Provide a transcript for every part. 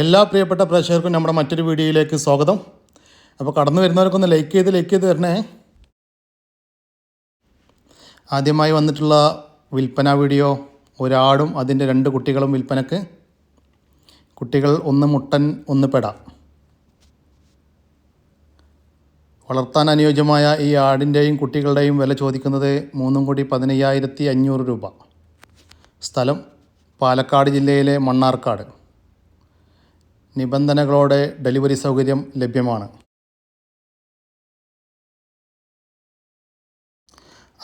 എല്ലാ പ്രിയപ്പെട്ട പ്രേക്ഷകർക്കും നമ്മുടെ മറ്റൊരു വീഡിയോയിലേക്ക് സ്വാഗതം. അപ്പോൾ കടന്നു വരുന്നവർക്കൊന്ന് ലൈക്ക് ചെയ്ത് ലൈക്ക് ചെയ്ത് തരണേ. ആദ്യമായി വന്നിട്ടുള്ള വിൽപ്പന വീഡിയോ ഒരാടും അതിന്റെ രണ്ട് കുട്ടികളും വിൽപ്പനക്ക്. കുട്ടികൾ ഒന്ന് മുട്ടൻ ഒന്ന് പെട. വളർത്താൻ അനുയോജ്യമായ ഈ ആടിന്റെയും കുട്ടികളുടെയും വില ചോദിക്കുന്നത് മൂന്നും കൂടി പതിനയ്യായിരത്തി അഞ്ഞൂറ് രൂപ. സ്ഥലം പാലക്കാട് ജില്ലയിലെ മണ്ണാർക്കാട്. നിബന്ധനകളോടെ ഡെലിവറി സൗകര്യം ലഭ്യമാണ്.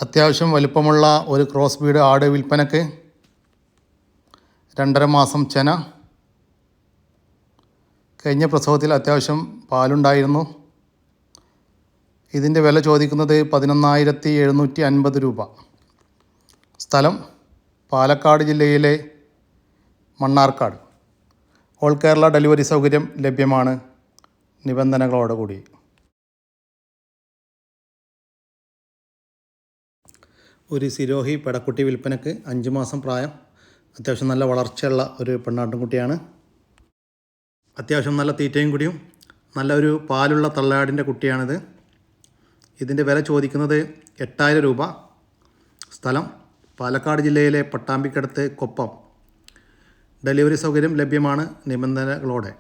അത്യാവശ്യം വലുപ്പമുള്ള ഒരു ക്രോസ് ബീഡ് ആട് വിൽപ്പനക്ക് രണ്ടര മാസം ചെന. കഴിഞ്ഞ പ്രസവത്തിൽ അത്യാവശ്യം പാലുണ്ടായിരുന്നു. ഇതിന്റെ വില ചോദിക്കുന്നത് പതിനൊന്നായിരത്തി എഴുന്നൂറ്റി അൻപത് രൂപ. സ്ഥലം പാലക്കാട് ജില്ലയിലെ മണ്ണാർക്കാട്. ഓൾ കേരള ഡെലിവറി സൗകര്യം ലഭ്യമാണ്. നിബന്ധനകളോടുകൂടി ഒരു സിരോഹി പെടക്കുട്ടി വിൽപ്പനക്ക് അഞ്ച് മാസം പ്രായം. അത്യാവശ്യം നല്ല വളർച്ചയുള്ള ഒരു പെണ്ണാട്ടുംകുട്ടിയാണ്. അത്യാവശ്യം നല്ല തീറ്റയും കൂടിയും. നല്ലൊരു പാലുള്ള തള്ളയാടിന്റെ കുട്ടിയാണിത്. ഇതിന്റെ വില ചോദിക്കുന്നത് എട്ടായിരം രൂപ. സ്ഥലം പാലക്കാട് ജില്ലയിലെ പട്ടാമ്പിക്കടുത്ത് കൊപ്പം. ഡെലിവറി സൗകര്യം ലഭ്യമാണ് നിബന്ധനകളോടെ.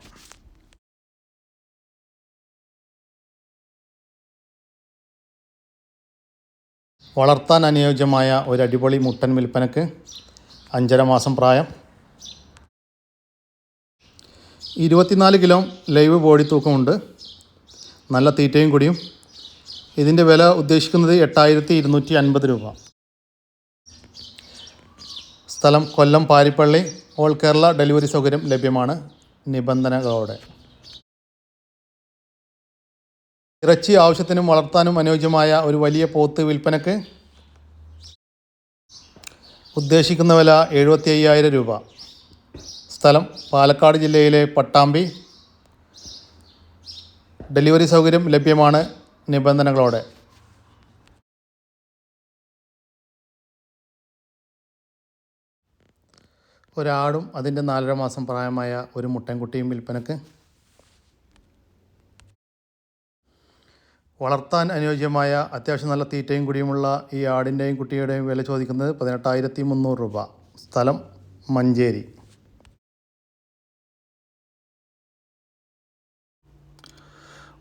വളർത്താൻ അനുയോജ്യമായ ഒരു അടിപൊളി മുട്ടൻ വിൽപ്പനക്ക് അഞ്ചര മാസം പ്രായം. ഇരുപത്തിനാല് കിലോ ലൈവ് ബോഡി തൂക്കമുണ്ട് നല്ല തീറ്റയും കൂടിയും. ഇതിന്റെ വില ഉദ്ദേശിക്കുന്നത് എട്ടായിരത്തി ഇരുന്നൂറ്റി അൻപത് രൂപ. സ്ഥലം കൊല്ലം പാരിപ്പള്ളി ഓൾ കേരള ഡെലിവറി സൗകര്യം ലഭ്യമാണ് നിബന്ധനകളോടെ. ഇറച്ചി ആവശ്യത്തിനും വളർത്താനും അനുയോജ്യമായ ഒരു വലിയ പോത്ത് വിൽപ്പനക്ക് ഉദ്ദേശിക്കുന്ന വില എഴുപത്തി അയ്യായിരം രൂപ. സ്ഥലം പാലക്കാട് ജില്ലയിലെ പട്ടാമ്പി. ഡെലിവറി സൗകര്യം ലഭ്യമാണ് നിബന്ധനകളോടെ. ഒരാടും അതിന്റെ നാലര മാസം പ്രായമായ ഒരു മുട്ടൻകുട്ടിയും വിൽപ്പനക്ക് വളർത്താൻ അനുയോജ്യമായ അത്യാവശ്യം നല്ല തീറ്റയും കുടിയുമുള്ള ഈ ആടിന്റെയും കുട്ടിയുടെയും വില ചോദിക്കുന്നത് പതിനെട്ടായിരത്തി മുന്നൂറ് രൂപ. സ്ഥലം മഞ്ചേരി.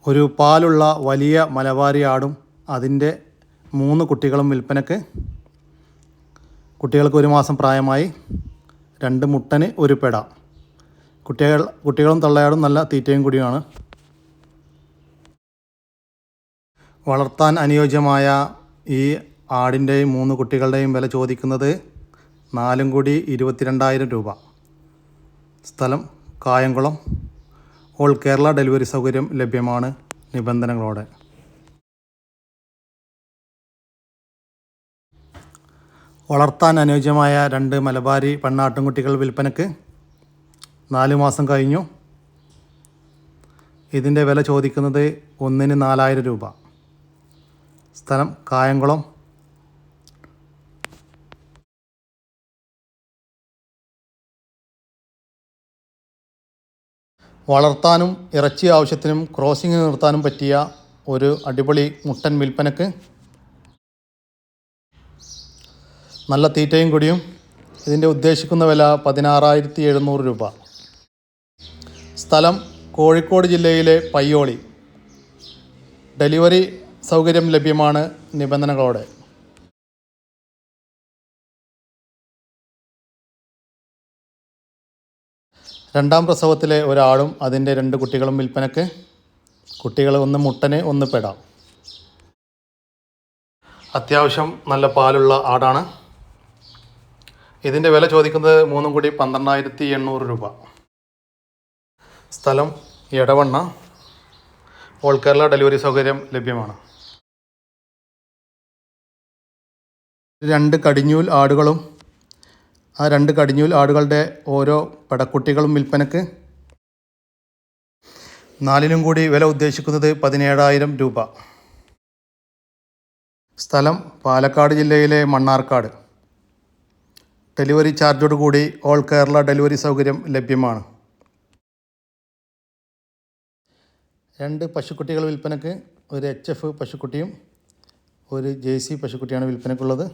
ഒരു പാലുള്ള വലിയ മലബാരി ആടും അതിന്റെ മൂന്ന് കുട്ടികളും വിൽപ്പനക്ക് കുട്ടികൾക്ക് ഒരു മാസം പ്രായമായി. രണ്ട് മുട്ടന് ഒരു പെട. കുട്ടികൾ കുട്ടികളും തള്ളയാടും നല്ല തീറ്റയും കൂടിയാണ് വളർത്താൻ അനുയോജ്യമായ ഈ ആടിന്റെയും മൂന്ന് കുട്ടികളുടെയും വില ചോദിക്കുന്നത് നാലും കൂടി ഇരുപത്തിരണ്ടായിരം രൂപ. സ്ഥലം കായംകുളം. ഓൾ കേരള ഡെലിവറി സൗകര്യം ലഭ്യമാണ് നിബന്ധനകളോടെ. വളർത്താൻ അനുയോജ്യമായ രണ്ട് മലബാരി പെണ്ണാട്ടുംകുട്ടികൾ വിൽപ്പനക്ക് നാല് മാസം കഴിഞ്ഞു. ഇതിന്റെ വില ചോദിക്കുന്നത് ഒന്നിന് നാലായിരം രൂപ. സ്ഥലം കായംകുളം. വളർത്താനും ഇറച്ചി ആവശ്യത്തിനും ക്രോസിംഗ് നിർത്താനും പറ്റിയ ഒരു അടിപൊളി മുട്ടൻ വിൽപ്പനക്ക് നല്ല തീറ്റയും കൂടിയും. ഇതിന്റെ ഉദ്ദേശിക്കുന്ന വില പതിനാറായിരത്തി എഴുന്നൂറ് രൂപ. സ്ഥലം കോഴിക്കോട് ജില്ലയിലെ പയ്യോളി. ഡെലിവറി സൗകര്യം ലഭ്യമാണ് നിബന്ധനകളോടെ. രണ്ടാം പ്രസവത്തിലെ ഒരാളും അതിന്റെ രണ്ട് കുട്ടികളും വിൽപ്പനക്ക് കുട്ടികൾ ഒന്ന് മുട്ടന് ഒന്ന് പെടാം. അത്യാവശ്യം നല്ല പാലുള്ള ആടാണ്. ഇതിന്റെ വില ചോദിക്കുന്നത് മൂന്നും കൂടി പന്ത്രണ്ടായിരത്തി എണ്ണൂറ് രൂപ. സ്ഥലം എടവണ്ണ. ഓൾ കേരള ഡെലിവറി സൗകര്യം ലഭ്യമാണ്. രണ്ട് കടിഞ്ഞൂൽ ആടുകളും ആ രണ്ട് കടിഞ്ഞൂൽ ആടുകളുടെ ഓരോ പടക്കുട്ടികളും വിൽപ്പനക്ക് നാലിനും കൂടി വില ഉദ്ദേശിക്കുന്നത് പതിനേഴായിരം രൂപ. സ്ഥലം പാലക്കാട് ജില്ലയിലെ മണ്ണാർക്കാട്. ഡെലിവറി ചാർജോട് കൂടി ഓൾ കേരള ഡെലിവറി സൗകര്യം ലഭ്യമാണ്. രണ്ട് പശുക്കുട്ടികൾ വിൽപ്പനക്ക് ഒരു എച്ച് എഫ് പശുക്കുട്ടിയും ഒരു ജെ സി പശുക്കുട്ടിയാണ് വിൽപ്പനക്കുള്ളത്.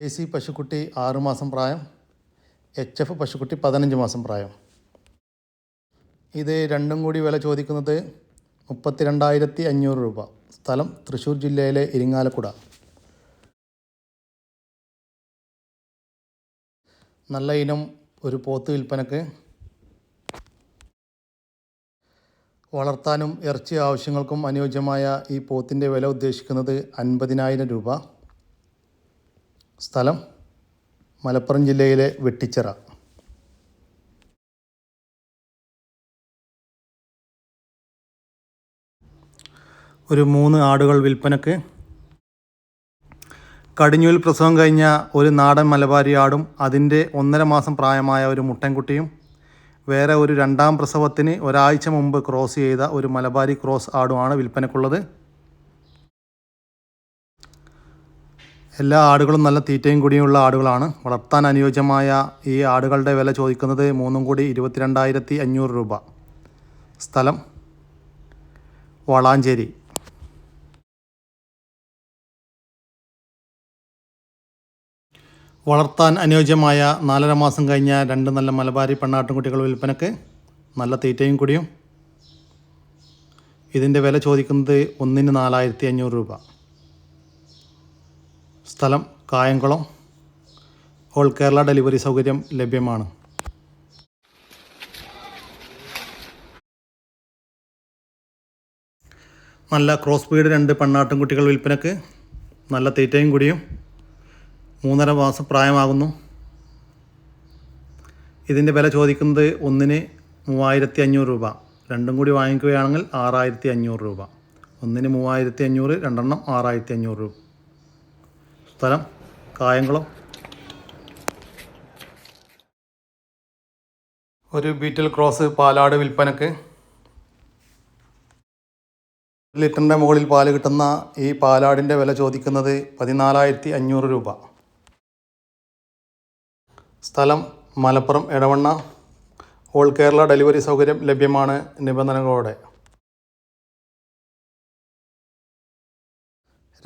ജെ സി പശുക്കുട്ടി ആറുമാസം പ്രായം എച്ച് എഫ് പശുക്കുട്ടി പതിനഞ്ച് മാസം പ്രായം. ഇത് രണ്ടും കൂടി വില ചോദിക്കുന്നത് മുപ്പത്തി രണ്ടായിരത്തി അഞ്ഞൂറ് രൂപ. സ്ഥലം തൃശ്ശൂർ ജില്ലയിലെ ഇരിങ്ങാലക്കുട. നല്ല ഇനം ഒരു പോത്ത് വിൽപ്പനക്ക് വളർത്താനും ഇറച്ചി ആവശ്യങ്ങൾക്കും അനുയോജ്യമായ ഈ പോത്തിന്റെ വില ഉദ്ദേശിക്കുന്നത് അൻപതിനായിരം രൂപ. സ്ഥലം മലപ്പുറം ജില്ലയിലെ വെട്ടിച്ചിറ. ഒരു മൂന്ന് ആടുകൾ വിൽപ്പനക്ക് കടിഞ്ഞൂൽ പ്രസവം കഴിഞ്ഞ ഒരു നാടൻ മലബാരിയാടും അതിന്റെ ഒന്നര മാസം പ്രായമായ ഒരു മുട്ടൻകുട്ടിയും വേറെ ഒരു രണ്ടാം പ്രസവത്തിന് ഒരാഴ്ച മുമ്പ് ക്രോസ് ചെയ്ത ഒരു മലബാരി ക്രോസ് ആടുമാണ് വിൽപ്പനക്കുള്ളത്. എല്ലാ ആടുകളും നല്ല തീറ്റയും കൂടിയുള്ള ആടുകളാണ്. വളർത്താൻ അനുയോജ്യമായ ഈ ആടുകളുടെ വില ചോദിക്കുന്നത് മൂന്നും കൂടി ഇരുപത്തിരണ്ടായിരത്തി അഞ്ഞൂറ് രൂപ. സ്ഥലം വളാഞ്ചേരി. വളർത്താൻ അനുയോജ്യമായ നാലര മാസം കഴിഞ്ഞ രണ്ട് നല്ല മലബാരി പെണ്ണാട്ടുംകുട്ടികൾ വിൽപ്പനക്ക് നല്ല തീറ്റയും കൂടിയും. ഇതിന്റെ വില ചോദിക്കുന്നത് ഒന്നിന് നാലായിരത്തി അഞ്ഞൂറ് രൂപ. സ്ഥലം കായംകുളം. ഓൾ കേരള ഡെലിവറി സൗകര്യം ലഭ്യമാണ്. നല്ല ക്രോസ് ബീഡ് രണ്ട് പെണ്ണാട്ടുംകുട്ടികൾ വിൽപ്പനക്ക് നല്ല തീറ്റയും കൂടിയും. മൂന്നര മാസം പ്രായമാകുന്നു. ഇതിന്റെ വില ചോദിക്കുന്നത് ഒന്നിന് മൂവായിരത്തി അഞ്ഞൂറ് രൂപ. രണ്ടും കൂടി വാങ്ങിക്കുകയാണെങ്കിൽ ആറായിരത്തി അഞ്ഞൂറ് രൂപ. ഒന്നിന് മൂവായിരത്തി അഞ്ഞൂറ് രണ്ടെണ്ണം ആറായിരത്തി അഞ്ഞൂറ് രൂപ. സ്ഥലം കായംകുളം. ഒരു ബീറ്റിൽ ക്രോസ് പാലാട് വിൽപ്പനക്ക്. ലിറ്ററിന്റെ മുകളിൽ പാൽ കിട്ടുന്ന ഈ പാലാടിന്റെ വില ചോദിക്കുന്നത് പതിനാലായിരത്തി അഞ്ഞൂറ് രൂപ. സ്ഥലം മലപ്പുറം എടവണ്ണ. ഓൾ കേരള ഡെലിവറി സൗകര്യം ലഭ്യമാണ് നിബന്ധനകളോടെ.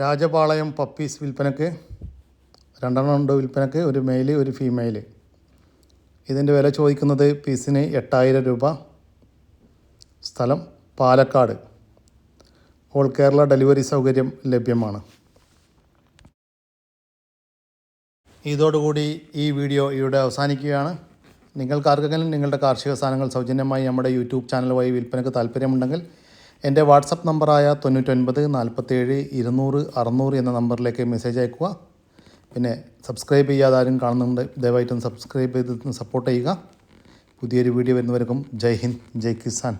രാജപാളയം പപ്പീസ് വിൽപ്പനക്ക് രണ്ടെണ്ണം ഉണ്ട് വിൽപ്പനക്ക് ഒരു മെയിൽ ഒരു ഫീമെയിൽ ഇതിന്റെ വില ചോദിക്കുന്നത് പീസിന് എട്ടായിരം രൂപ. സ്ഥലം പാലക്കാട്. ഓൾ കേരള ഡെലിവറി സൗകര്യം ലഭ്യമാണ്. ഇതോടുകൂടി ഈ വീഡിയോ ഇവിടെ അവസാനിക്കുകയാണ്. നിങ്ങൾക്ക് ആർക്കെങ്കിലും നിങ്ങളുടെ കാർഷിക സാധനങ്ങൾ സൗജന്യമായി നമ്മുടെ യൂട്യൂബ് ചാനൽ വഴി വിൽപ്പനയ്ക്ക് താല്പര്യമുണ്ടെങ്കിൽ എന്റെ വാട്സപ്പ് നമ്പറായ തൊണ്ണൂറ്റൊൻപത് നാൽപ്പത്തേഴ് ഇരുന്നൂറ് അറുന്നൂറ് എന്ന നമ്പറിലേക്ക് മെസ്സേജ് അയക്കുക. പിന്നെ സബ്സ്ക്രൈബ് ചെയ്യാതെ ആരും കാണുന്നുണ്ട് ദയവായിട്ടും സബ്സ്ക്രൈബ് ചെയ്ത് സപ്പോർട്ട് ചെയ്യുക. പുതിയൊരു വീഡിയോ വരുന്നവർക്കും ജയ് ഹിന്ദ് ജയ് കിസാൻ.